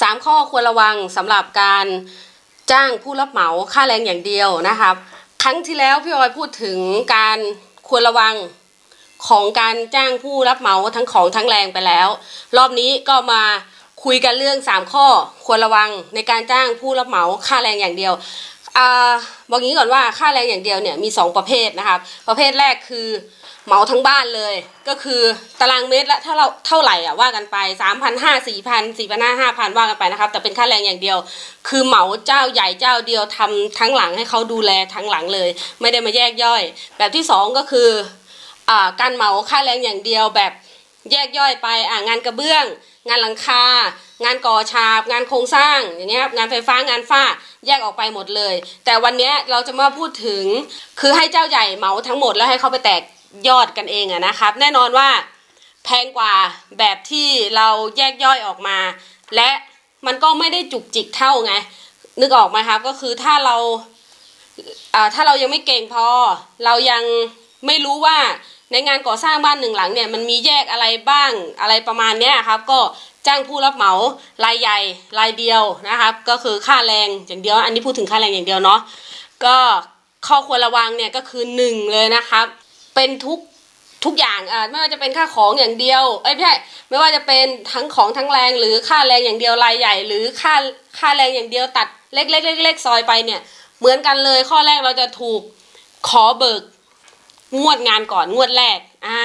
สามข้อควรระวังสำหรับการจ้างผู้รับเหมาค่าแรงอย่างเดียวนะครับ ครั้งที่แล้วพี่ออยพูดถึงการควรระวังของการจ้างผู้รับเหมาทั้งของทั้งแรงไปแล้ว รอบนี้ก็มาคุยกันเรื่อง 3 ข้อควรระวังในการจ้างผู้รับเหมาค่าแรงอย่างเดียว บอกงี้ก่อนว่าค่าแรงอย่างเดียวเนี่ยมี 2 ประเภทนะครับ ประเภทแรกคือเหมาทั้งบ้านเลย ก็คือตารางเมตรละเท่าเราเท่าไหร่อะว่ากันไป3 5 0 0 4 0 0 0 4 5 0 0 5,000ว่ากันไปนะครับ แต่เป็นค่าแรงอย่างเดียว คือเหมาเจ้าใหญ่เจ้าเดียวทำทั้งหลังให้เขาดูแลทั้งหลังเลย ไม่ได้มาแยกย่อย แบบที่สองก็คืออการเหมาค่าแรงอย่างเดียวแบบแยกย่อยไปอ่างานกระเบื้อง งานหลังคา งานก่อฉาบ งานโครงสร้างอย่างเงี้ยครับงานไฟฟ้างานฝ้าแยกออกไปหมดเลย แต่วันนี้เราจะมาพูดถึงคือให้เจ้าใหญ่เหมาทั้งหมดแล้วให้เขาไปแตกยอดกันเองอะนะครับ แน่นอนว่าแพงกว่าแบบที่เราแยกย่อยออกมา และมันก็ไม่ได้จุกจิกเท่าไง นึกออกไหมครับก็คือถ้าเราอ่าถ้าเรายังไม่เก่งพอ เรายังไม่รู้ว่า ในงานก่อสร้างบ้านหนึ่งหลังเนี่ยมันมีแยกอะไรบ้างอะไรประมาณเนี้ยครับก็จ้างผู้รับเหมารายใหญ่รายเดียวนะครับ ก็คือค่าแรงอย่างเดียว อันนี้พูดถึงค่าแรงอย่างเดียวเนาะก็ข้อควรระวังเนี่ยก็คือหนึ่งเลยนะครับ เป็นทุกทุกอย่างอ่าไม่ว่าจะเป็นค่าของอย่างเดียวเอ้ยไม่ใช่ไม่ว่าจะเป็นทั้งของทั้งแรงหรือค่าแรงอย่างเดียวรายใหญ่ หรือค่าค่าแรงอย่างเดียวตัดเล็กๆเล็กๆซอยไปเนี่ย เหมือนกันเลยข้อแรกเราจะถูกขอเบิก งวดงานก่อนงวดแรก อ่า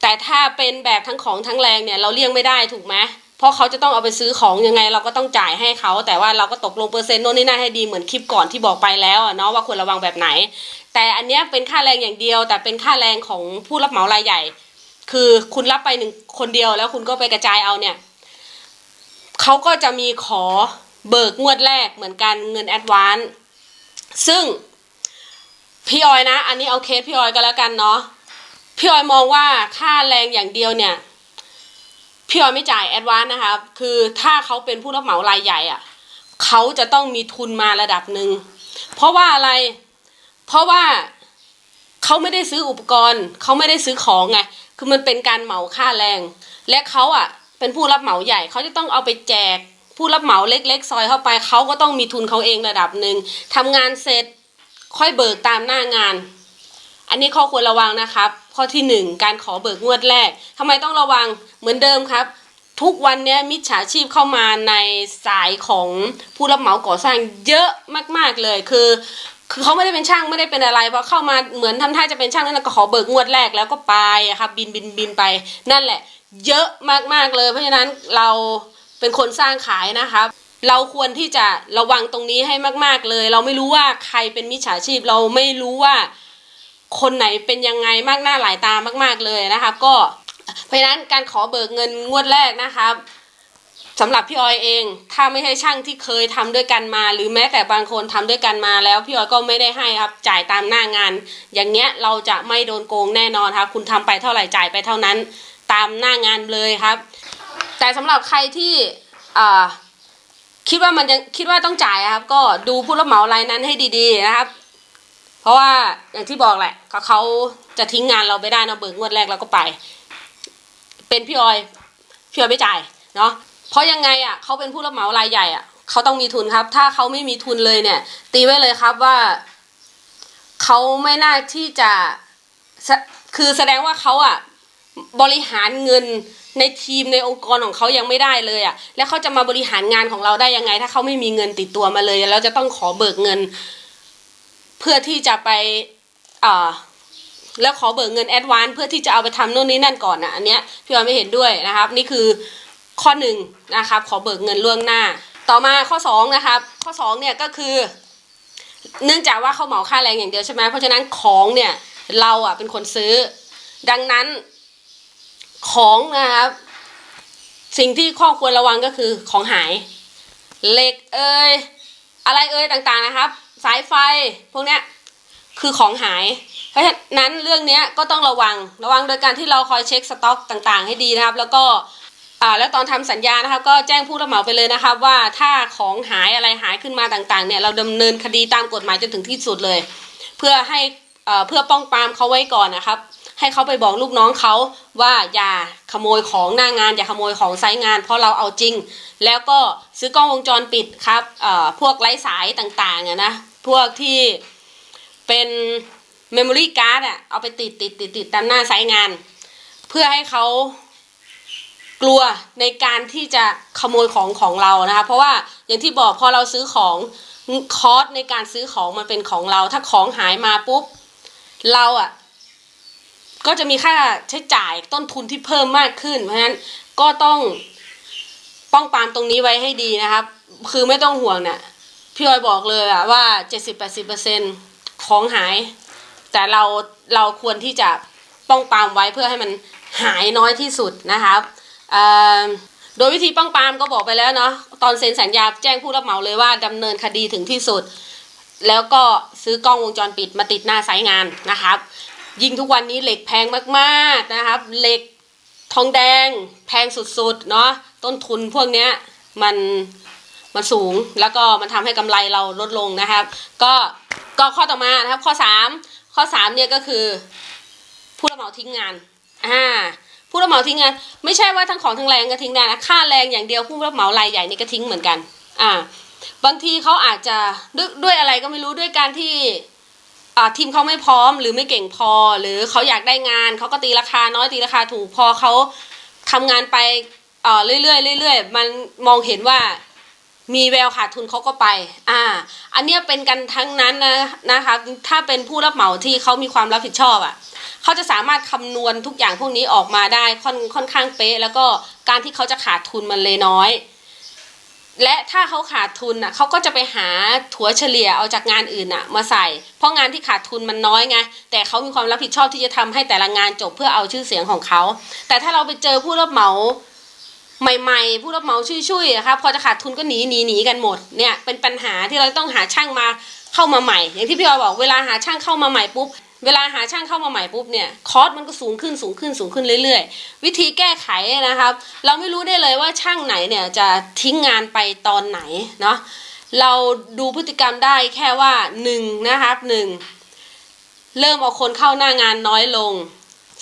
แต่ถ้าเป็นแบบทั้งของทั้งแรงเนี่ย เราเลี่ยงไม่ได้ถูกไหมเพราะเขาจะต้องเอาไปซื้อของยังไงเราก็ต้องจ่ายให้เขา แต่ว่าเราก็ตกลงเปอร์เซ็นต์โน่นนี่นั่นให้ดีเหมือนคลิปก่อนที่บอกไปแล้วเนาะว่าควรระวังแบบไหน แต่อันเนี้ยเป็นค่าแรงอย่างเดียว แต่เป็นค่าแรงของผู้รับเหมารายใหญ่ คือคุณรับไปหนึ่งคนเดียวแล้วคุณก็ไปกระจายเอาเนี่ยเขาก็จะมีขอเบิกงวดแรกเหมือนกันเงินแอดวานซ์ซึ่ง พี่ออยนะ อันนี้เอาเคสพี่ออยก็แล้วกันเนาะพี่ออยมองว่าค่าแรงอย่างเดียวเนี่ย พี่ออยไม่จ่ายแอดวานนะครับคือถ้าเขาเป็นผู้รับเหมารายใหญ่อะ่ะเขาจะต้องมีทุนมาระดับหนึ่ง เพราะว่าอะไร เพราะว่าเขาไม่ได้ซื้ออุปกรณ์ เขาไม่ได้ซื้อของไง คือมันเป็นการเหมาค่าแรง และเขาอะ เป็นผู้รับเหมาใหญ่ เขาจะต้องเอาไปแจก ผู้รับเหมาเล็ก ๆ ซอยเข้าไป เขาก็ต้องมีทุนเขาเองระดับหนึ่งทำงานเสร็จ ค่อยเบิกตามหน้างาน อันนี้ข้อควรระวังนะครับ ข้อที่หนึ่งการขอเบิกงวดแรกทำไมต้องระวังเหมือนเดิมครับ ทุกวันนี้มิจฉาชีพเข้ามาในสายของผู้รับเหมาก่อสร้างเยอะมาก ๆเลยคือคือเขาไม่ได้เป็นช่างไม่ได้เป็นอะไรพอเข้ามาเหมือนทำท่าจะเป็นช่างนั่นก็ขอเบิกงวดแรกแล้วก็ไปอะครับบินบินบินไป นั่นแหละ เยอะมากๆเลย เพราะฉะนั้นเราเป็นคนสร้างขายนะครับ เราควรที่จะระวังตรงนี้ให้มาก ๆเลย เราไม่รู้ว่าใครเป็นมิจฉาชีพ เราไม่รู้ว่าคนไหนเป็นยังไงมากหน้าหลายตามาก ๆเลยนะครับก็เพราะฉะนั้นการขอเบิกเงินงวดแรกนะครับสำหรับพี่ออยเอง ถ้าไม่ใช่ช่างที่เคยทำด้วยกันมา หรือแม้แต่บางคนทำด้วยกันมาแล้วพี่ออยก็ไม่ได้ให้ครับจ่ายตามหน้างาน อย่างเงี้ยเราจะไม่โดนโกงแน่นอนครับคุณทำไปเท่าไหร่จ่ายไปเท่านั้น ตามหน้างานเลยครับ แต่สำหรับใครที่อ่า คิดว่ามันยังคิดว่าต้องจ่ายครับ ก็ดูผู้รับเหมารายนั้นให้ดีๆนะครับ เพราะว่าอย่างที่บอกแหละเขาเขาจะทิ้งงานเราไปได้เนาะเบิกงวดแรกเราก็ไป เป็นพี่ออยพี่ออยไม่จ่ายเนาะเพราะยังไงอะเขาเป็นผู้รับเหมารายใหญ่อะเขาต้องมีทุนครับ ถ้าเขาไม่มีทุนเลยเนี่ย ตีไว้เลยครับว่าเขาไม่น่าที่จะคือแสดงว่าเขาอะบริหารเงิน ในทีมในองค์กรของเขายังไม่ได้เลยอะ แล้วเขาจะมาบริหารงานของเราได้ยังไง ถ้าเขาไม่มีเงินติดตัวมาเลย แล้วจะต้องขอเบิกเงิน เพื่อที่จะไปอ่าแล้วขอเบิกเงินแอดวานเพื่อที่จะเอาไปทำโน่นนี่นั่นก่อนนะอันเนี้ยพี่ออยไม่เห็นด้วยนะครับ นี่คือข้อหนึ่งนะครับ ขอเบิกเงินล่วงหน้า ต่อมาข้อสองนะครับข้อสองเนี่ยก็คือ เนื่องจากว่าเขาเหมาค่าแรงอย่างเดียวใช่ไหมเพราะฉะนั้นของเนี่ยเราอะเป็นคนซื้อ ดังนั้น ของนะครับ สิ่งที่ข้อควรระวังก็คือของหาย เหล็กเอ่ยอะไรเอ่ยต่างๆนะครับ สายไฟพวกเนี้ยคือของหาย เพราะฉะนั้นเรื่องเนี้ยก็ต้องระวังระวังโดยการที่เราคอยเช็คสต็อกต่างๆ ให้ดีนะครับ แล้วก็อ่าแล้วตอนทำสัญญานะครับ ก็แจ้งผู้รับเหมาไปเลยนะครับ ว่าถ้าของหายอะไรหายขึ้นมาต่างๆ เนี่ยเราดำเนินคดีตามกฎหมายจนถึงที่สุดเลย เพื่อให้เอ่อเพื่อป้องปรามเขาไว้ก่อนนะครับ ให้เขาไปบอกลูกน้องเขาว่าอย่าขโมยของหน้างาน อย่าขโมยของไซต์งาน เพราะเราเอาจริง แล้วก็ซื้อกล้องวงจรปิดครับเอ่อพวกไร้สายต่างๆอะนะพวกที่เป็นเมมโมรี่การ์ดอะเอาไปติดติดติดติดตามหน้าไซต์งาน เพื่อให้เขากลัวในการที่จะขโมยของของเรานะคะเพราะว่าอย่างที่บอกพอเราซื้อของคอสในการซื้อของมันเป็นของเรา ถ้าของหายมาปุ๊บ เราอะ ก็จะมีค่าใช้จ่ายต้นทุนที่เพิ่มมากขึ้น เพราะฉะนั้นก็ต้องป้องปามตรงนี้ไว้ให้ดีนะครับ คือไม่ต้องห่วงเนี่ยพี่ออยบอกเลยอะว่า 70-80%ของหาย แต่เราเราควรที่จะป้องปามไว้เพื่อให้มันหายน้อยที่สุดนะครับโดยวิธีป้องปามก็บอกไปแล้วเนาะตอนเซ็นสัญญาแจ้งผู้รับเหมาเลยว่าดำเนินคดีถึงที่สุด แล้วก็ซื้อกล้องวงจรปิดมาติดหน้าไซต์งานนะครับ ยิ่งทุกวันนี้เหล็กแพงมากๆนะครับ เหล็กทองแดงแพงสุดๆเนาะต้นทุนพวกเนี้ยมันมันสูงแล้วก็มันทำให้กำไรเราลดลงนะครับ ก็ก็ข้อต่อมานะครับ ข้อ 3 ข้อ3เนี่ยก็คือ ผู้รับเหมาทิ้งงานอ่าผู้รับเหมาทิ้งงาน ไม่ใช่ว่าทั้งของทั้งแรงก็ทิ้งได้นะค่าแรงอย่างเดียวผู้รับเหมารายใหญ่นี่ก็ทิ้งเหมือนกัน อ่า บางทีเขาอาจจะด้วยด้วยอะไรก็ไม่รู้ด้วยการที่ ทีมเขาไม่พร้อมหรือไม่เก่งพอ หรือเขาอยากได้งานเขาก็ตีราคาน้อยตีราคาถูกพอเขาทำงานไปเอ่อเรื่อยๆเรื่อยๆมันมองเห็นว่ามีแววขาดทุนเขาก็ไป อ่า อันเนี้ยเป็นกันทั้งนั้นนะนะคะ ถ้าเป็นผู้รับเหมาที่เขามีความรับผิดชอบอะ เขาจะสามารถคำนวณทุกอย่างพวกนี้ออกมาได้ค่อนค่อนข้างเป๊ะ แล้วก็การที่เขาจะขาดทุนมันเลยน้อย และถ้าเขาขาดทุนอะเขาก็จะไปหาถัวเฉลี่ยเอาจากงานอื่นอะ มาใส่ เพราะงานที่ขาดทุนมันน้อยไงแต่เขามีความรับผิดชอบที่จะทำให้แต่ละงานจบเพื่อเอาชื่อเสียงของเขา แต่ถ้าเราไปเจอผู้รับเหมาใหม่ๆ ผู้รับเหมาชุยๆอะครับพอจะขาดทุนก็หนีหนีหนีกันหมดเนี่ยเป็นปัญหาที่เราต้องหาช่างมาเข้ามาใหม่ อย่างที่พี่ออยบอกเวลาหาช่างเข้ามาใหม่ปุ๊บ เวลาหาช่างเข้ามาใหม่ปุ๊บเนี่ยคอสมันก็สูงขึ้นสูงขึ้นสูงขึ้นเรื่อย ๆ วิธีแก้ไขนะครับ เราไม่รู้ได้เลยว่าช่างไหนเนี่ยจะทิ้งงานไปตอนไหนเนาะเราดูพฤติกรรมได้แค่ว่าหนึ่งนะครับหนึ่งเริ่มเอาคนเข้าหน้างานน้อยลง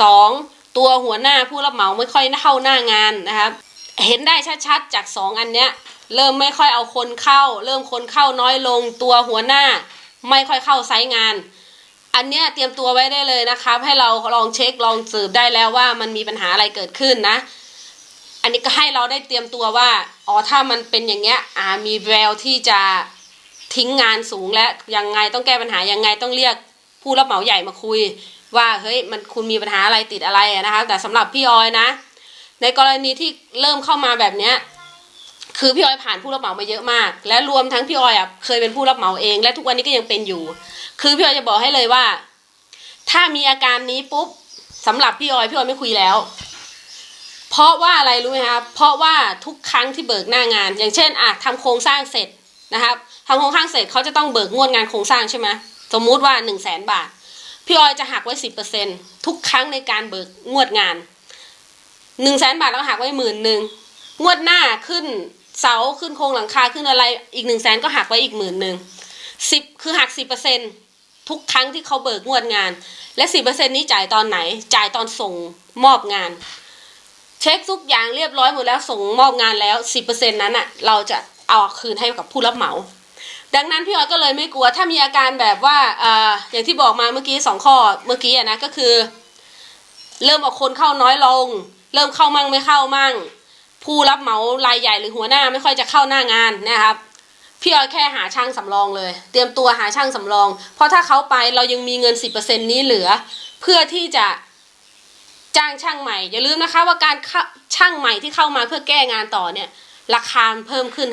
สองตัวหัวหน้าผู้รับเหมาไม่ค่อยเข้าหน้างานนะครับเห็นได้ชัดๆจากสองอันเนี้ยเริ่มไม่ค่อยเอาคนเข้า เริ่มคนเข้าน้อยลง ตัวหัวหน้า ไม่ค่อยเข้าไซต์งาน อันเนี้ยเตรียมตัวไว้ได้เลยนะครับ ให้เราลองเช็คลองสืบได้แล้วว่ามันมีปัญหาอะไรเกิดขึ้นนะ อันนี้ก็ให้เราได้เตรียมตัวว่าอ๋อถ้ามันเป็นอย่างเงี้ยอ่ามีแววที่จะทิ้งงานสูงและยังไงต้องแก้ปัญหายังไงต้องเรียกผู้รับเหมาใหญ่มาคุย ว่าเฮ้ยมันคุณมีปัญหาอะไรติดอะไรนะคะแต่สำหรับพี่ออยนะ ในกรณีที่เริ่มเข้ามาแบบเนี้ย คือพี่ออยผ่านผู้รับเหมามาเยอะมาก และรวมทั้งพี่ออยอะเคยเป็นผู้รับเหมาเอง และทุกวันนี้ก็ยังเป็นอยู่ คือพี่ออยจะบอกให้เลยว่า ถ้ามีอาการนี้ปุ๊บสำหรับพี่ออยพี่ออยไม่คุยแล้ว เพราะว่าอะไรรู้ไหมครับเพราะว่าทุกครั้งที่เบิกหน้างาน อย่างเช่นอะทำโครงสร้างเสร็จนะครับทำโครงสร้างเสร็จเขาจะต้องเบิกงวดงานโครงสร้างใช่ไหมสมมุติว่าหนึ่งแสนบาท พี่ออยจะหักไว้สิบเปอร์เซ็นทุกครั้งในการเบิกงวดงานหนึ่งแสนบาทแล้วหักไว้หมื่นหนึ่งงวดหน้าขึ้น เสาขึ้นโครงหลังคาขึ้นอะไรอีกหนึ่งแสนก็หักไว้อีกหมื่นหนึ่งสิบคือหักสิบเปอร์เซ็นทุกครั้งที่เขาเบิกงวดงาน และสิบเปอร์เซ็นนี้จ่ายตอนไหน จ่ายตอนส่งมอบงาน เช็คทุกอย่างเรียบร้อยหมดแล้วส่งมอบงานแล้วสิบเปอร์เซ็นนั้นอะเราจะเอาคืนให้กับผู้รับเหมาดังนั้นพี่ออยก็เลยไม่กลัวถ้ามีอาการแบบว่าอ่าอย่างที่บอกมาเมื่อกี้สองข้อเมื่อกี้อะนะก็คือ เริ่มเอาคนเข้าน้อยลง เริ่มเข้ามั่งไม่เข้ามั่ง ผู้รับเหมารายใหญ่หรือหัวหน้าไม่ค่อยจะเข้าหน้างานนะครับพี่ออยแค่หาช่างสำรองเลย เตรียมตัวหาช่างสำรอง เพราะถ้าเขาไปเรายังมีเงิน 10%นี้เหลือ เพื่อที่จะจ้างช่างใหม่ อย่าลืมนะคะว่าการช่างใหม่ที่เข้ามาเพื่อแก้งานต่อเนี่ย ราคาเพิ่มขึ้น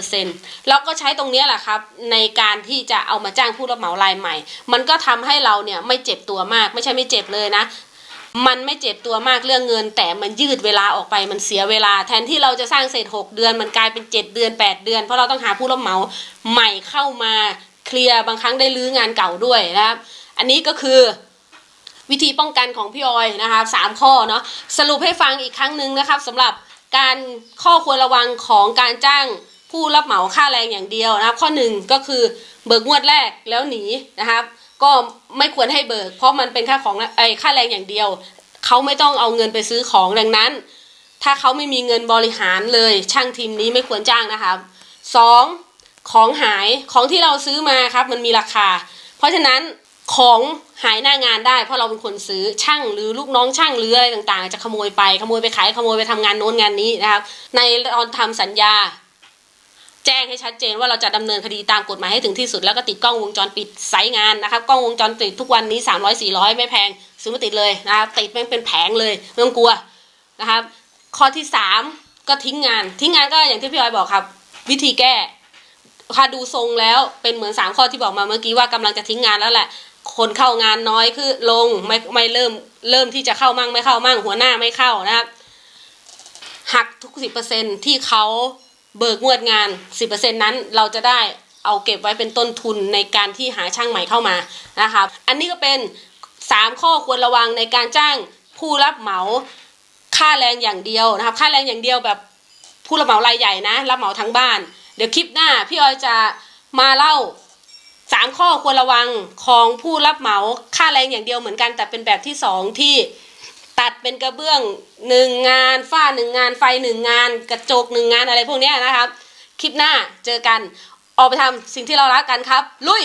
5-10%แล้วก็ใช้ตรงนี้แหละครับ ในการที่จะเอามาจ้างผู้รับเหมารายใหม่ มันก็ทำให้เราเนี่ยไม่เจ็บตัวมาก ไม่ใช่ไม่เจ็บเลยนะ มันไม่เจ็บตัวมากเรื่องเงิน แต่มันยืดเวลาออกไปมันเสียเวลา แทนที่เราจะสร้างเสร็จ 6 เดือน มันกลายเป็น 7 เดือน 8 เดือน เพราะเราต้องหาผู้รับเหมาใหม่เข้ามาเคลียร์บางครั้งได้ลื้องานเก่าด้วยนะครับ อันนี้ก็คือวิธีป้องกันของพี่ออยนะครับสามข้อเนาะสรุปให้ฟังอีกครั้งหนึ่งนะครับสำหรับการข้อควรระวังของการจ้างผู้รับเหมาค่าแรงอย่างเดียวนะครับ ข้อหนึ่งก็คือเบิกงวดแรกแล้วหนีนะครับ ก็ไม่ควรให้เบิก เพราะมันเป็นค่าของไอ้ค่าแรงอย่างเดียว เขาไม่ต้องเอาเงินไปซื้อของดังนั้น ถ้าเขาไม่มีเงินบริหารเลย ช่างทีมนี้ไม่ควรจ้างนะครับสองของหายของที่เราซื้อมาครับมันมีราคา เพราะฉะนั้นของหายหน้างานได้ เพราะเราเป็นคนซื้อช่างหรือลูกน้องช่างหรืออะไรต่างๆ จะขโมยไปขโมยไปขายขโมยไปทำงานโน้นงานนี้นะครับในตอนทำสัญญา แจ้งให้ชัดเจนว่าเราจะดำเนินคดีตามกฎหมายให้ถึงที่สุดแล้วก็ติดกล้องวงจรปิดไซงานนะครับกล้องวงจรปิดทุกวันนี้ 300 400 ไม่แพงซื้อมาติดเลยนะครับติดแม่งเป็นแผงเลยไม่ต้องกลัวนะครับ ข้อที่สามก็ทิ้งงาน ทิ้งงานก็อย่างที่พี่ออยบอกครับ วิธีแก้ถ้าดูทรงแล้วเป็นเหมือนสามข้อที่บอกมาเมื่อกี้ว่ากำลังจะทิ้งงานแล้วแหละคนเข้างานน้อยคือลงไม่ไม่เริ่มเริ่มที่จะเข้ามั่งไม่เข้ามั่งหัวหน้าไม่เข้านะครับหักทุกสิบเปอร์เซ็นที่เขา เบิกงวดงานสิบเปอร์เซ็นนั้นเราจะได้เอาเก็บไว้เป็นต้นทุนในการที่หาช่างใหม่เข้ามานะครับอันนี้ก็เป็นสามข้อควรระวังในการจ้างผู้รับเหมาค่าแรงอย่างเดียวนะครับค่าแรงอย่างเดียวแบบผู้รับเหมารายใหญ่นะ รับเหมาทั้งบ้าน เดี๋ยวคลิปหน้าพี่ออยจะมาเล่าสามข้อควรระวังของผู้รับเหมาค่าแรงอย่างเดียวเหมือนกันแต่เป็นแบบที่สองที่ ตัดเป็นกระเบื้องหนึ่งงานฝ้าหนึ่งงานไฟหนึ่งงาน กระจกหนึ่งงานอะไรพวกนี้นะครับ คลิปหน้าเจอกัน ออกไปทำสิ่งที่เรารักกันครับ ลุย